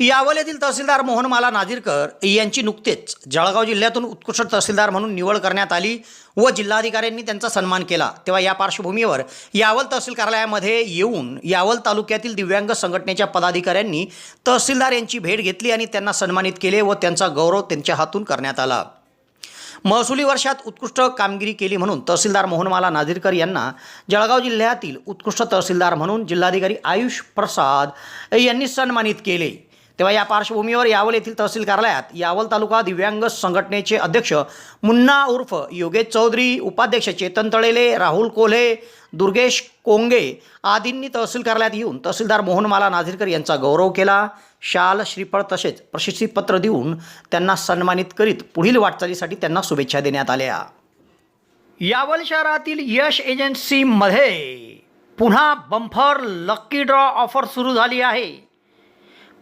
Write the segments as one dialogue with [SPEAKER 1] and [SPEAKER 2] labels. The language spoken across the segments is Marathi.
[SPEAKER 1] यावल येथील तहसीलदार मोहनमाला नाझीरकर यांची नुकतेच जळगाव जिल्ह्यातून उत्कृष्ट तहसीलदार म्हणून निवड करण्यात आली व जिल्हाधिकाऱ्यांनी त्यांचा सन्मान केला. तेव्हा या पार्श्वभूमीवर यावल तहसील कार्यालयामध्ये येऊन यावल तालुक्यातील दिव्यांग संघटनेच्या पदाधिकाऱ्यांनी तहसीलदार यांची भेट घेतली आणि त्यांना सन्मानित केले व त्यांचा गौरव त्यांच्या हातून करण्यात आला. महसुली वर्षात उत्कृष्ट कामगिरी केली म्हणून तहसीलदार मोहनमाला नाझीरकर यांना जळगाव जिल्ह्यातील उत्कृष्ट तहसीलदार म्हणून जिल्हाधिकारी आयुष प्रसाद यांनी सन्मानित केले. तेव्हा या पार्श्वभूमीवर यावल येथील तहसील कार्यालयात यावल तालुका दिव्यांग संघटनेचे अध्यक्ष मुन्ना उर्फ योगेश चौधरी उपाध्यक्ष चेतन तळेले राहुल कोल्हे दुर्गेश कोंगे आदींनी तहसील कार्यालयात येऊन तहसीलदार मोहनमाला नाझीरकर यांचा गौरव केला. शाल श्रीफळ तसेच प्रशस्तीपत्र देऊन त्यांना सन्मानित करीत पुढील वाटचालीसाठी त्यांना शुभेच्छा देण्यात आल्या. यावल शहरातील यश एजन्सीमध्ये पुन्हा बंफर लक्की ड्रॉ ऑफर सुरू झाली आहे.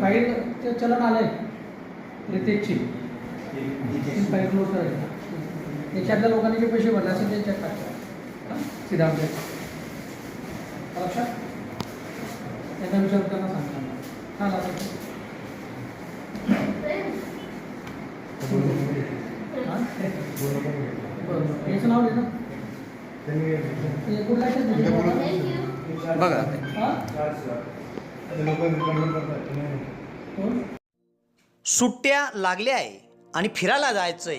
[SPEAKER 2] फाईल चलन आलंय. रितेशची. फाईल क्लोज करायची त्याच्यातल्या लोकांनी जे पैसे भरले असेल ते चेक टाका सीधा आपल्या लक्षात? त्यांना विचार त्यांना सांगता. हा याचं नाव लिहिलं.
[SPEAKER 1] बघा. सुट्ट्या लागल्या आहे आणि फिरायला जायचंय.